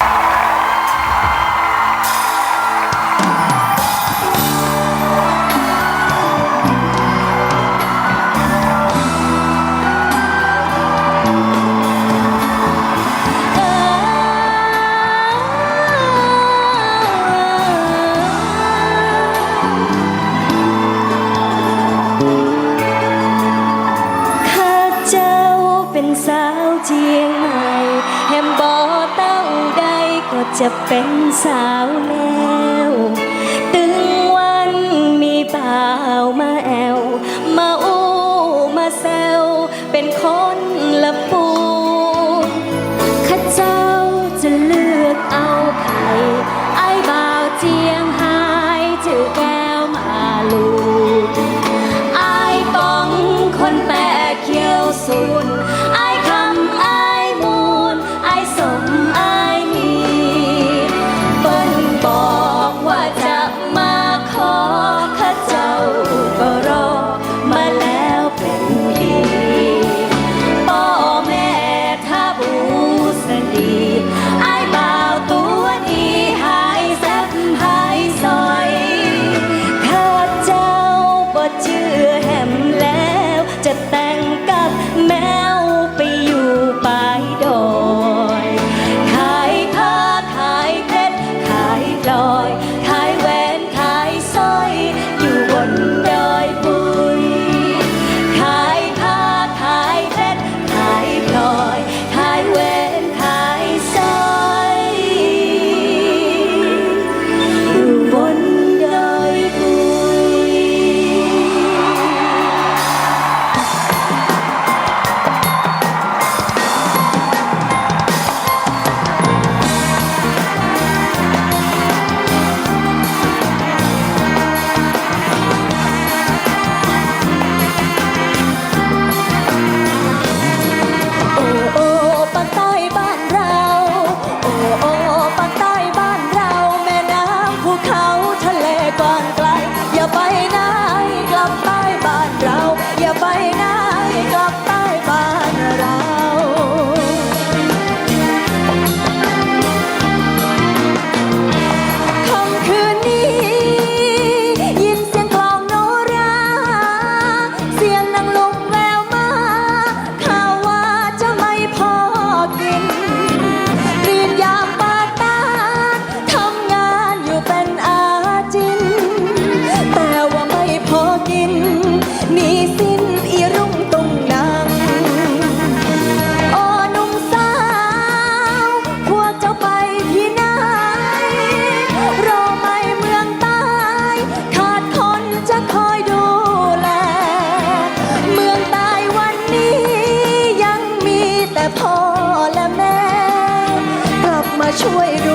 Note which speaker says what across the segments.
Speaker 1: Thank you. จะเป็นสาวแล้ว ตึงวันมีเปล่ามาแอว มาอู้มาแซวเป็นคน Bye. away. Girl.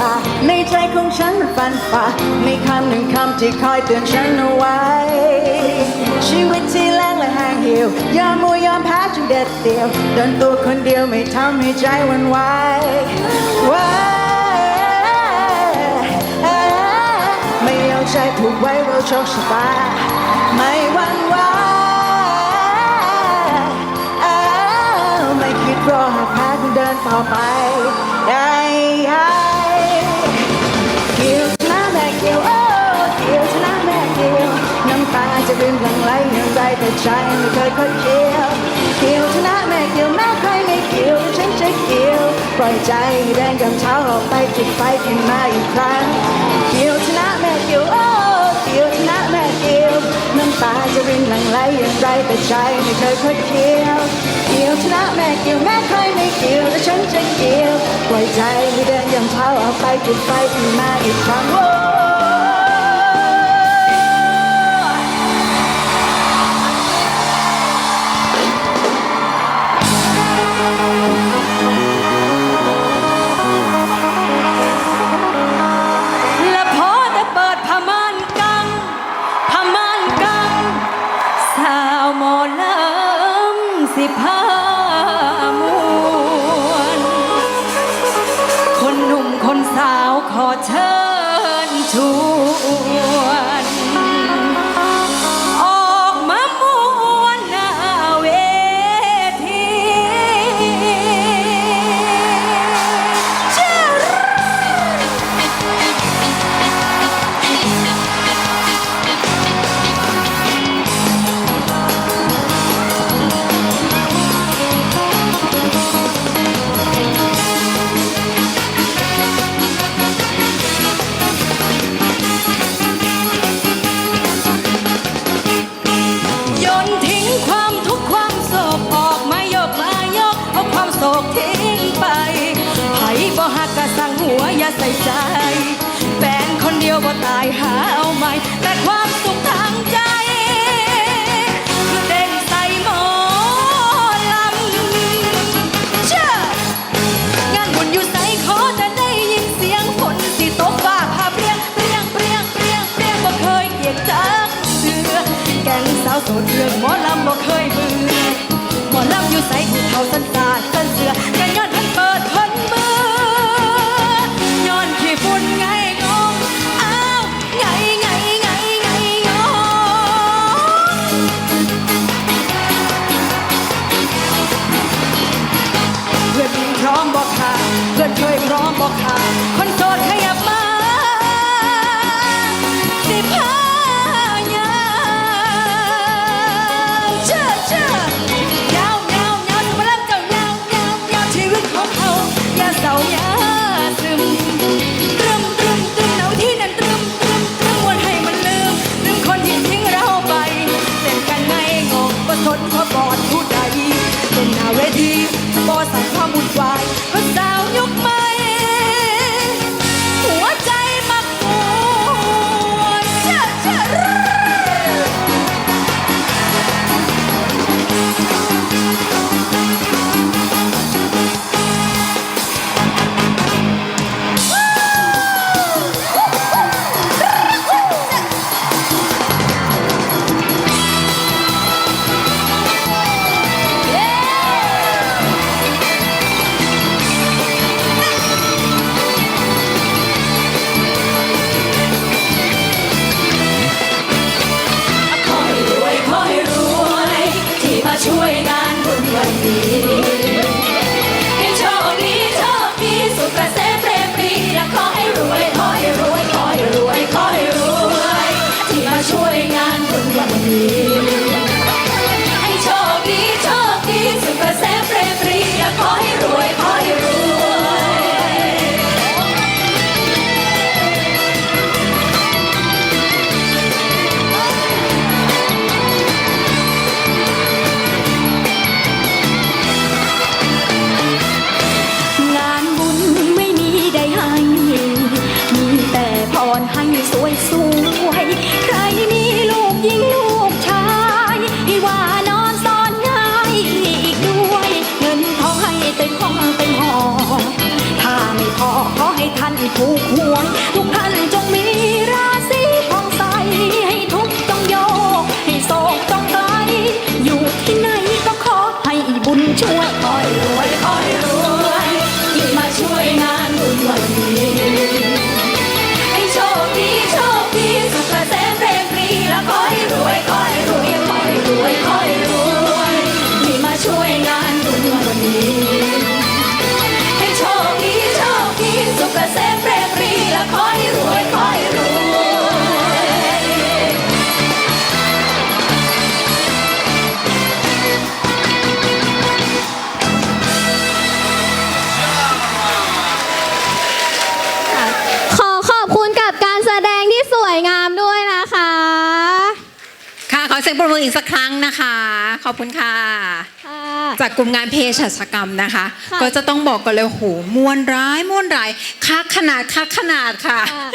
Speaker 1: ป่ในใจของ
Speaker 2: ฉันฟันฝ่าในคำหนึ่งคำที่คอยเตือนฉันเอาไว้ ชีวิตที่แรงและแห้งเหี่ยวยอมมัวยอมแพ้จนเด็ดเดี่ยวเดินตัวคนเดียวไม่ทำให้ใจวันไหวไม่เอาใจผูกไว้เราโชคชะตาไม่วันไหวไม่คิดรอหากแพ้คุเดินต่อไปได้ ลังไหลอย่างไรแต่ใจไม่เคยคดเกี่ยวเกี่ยวชนะแม่เกี่ยวแม้ใครไม่เกี่ยวฉันจะเกี่ยวปล่อยใจแดงกำเช้าออกไปจุดไฟขึ้นมาอีกครั้งเกี่ยวชนะแม่เกี่ยวโอ้เกี่ยวชนะแม่เกี่ยวน้ำตาจะรินหลังไหลอย่างไรแต่ใจไม่เคยคดเกี่ยวเกี่ยวชนะแม่เกี่ยวแม้ใครไม่เกี่ยวแต่ฉันจะเกี่ยวปล่อยใจให้แดงกำเช้าออกไปจุดไฟขึ้นมาอีกครั้ง
Speaker 1: สิพามวนคนหนุ่มคนสาวขอเชิญชวน ใจ แฟนคนเดียวบ่ตายหาเอาใหม่ แต่ความสุขทางใจ คือเด่นใส่หมอลำเชื่องานบุญอยู่ใส่ขอแต่ได้ยินเสียงฝนสิตกฟ้าผ่าเปรียงเปรียงเปรียงเปรียงเปรียงบ่เคยเกียกจักเสือแก่งสาวโสดเรืองหมอลำบ่เคยเบื่อหมอลำอยู่ใส่ผู้เฒ่าสันสาสันเสือ งก็ทนเพราะบอดผู้ใดเป็นหน้าเวที
Speaker 3: ปรบมืออีกสักครั้งนะคะ ขอบคุณค่ะ
Speaker 4: ค่ะ
Speaker 3: จากกลุ่มงานเพศชกรรมนะคะ
Speaker 4: ค่ะ
Speaker 3: ก็จะต้องบอกกันเลยโหมวนร้ายมวนร้ายคักขนาดคักขนาดค่ะ
Speaker 4: ค่ะ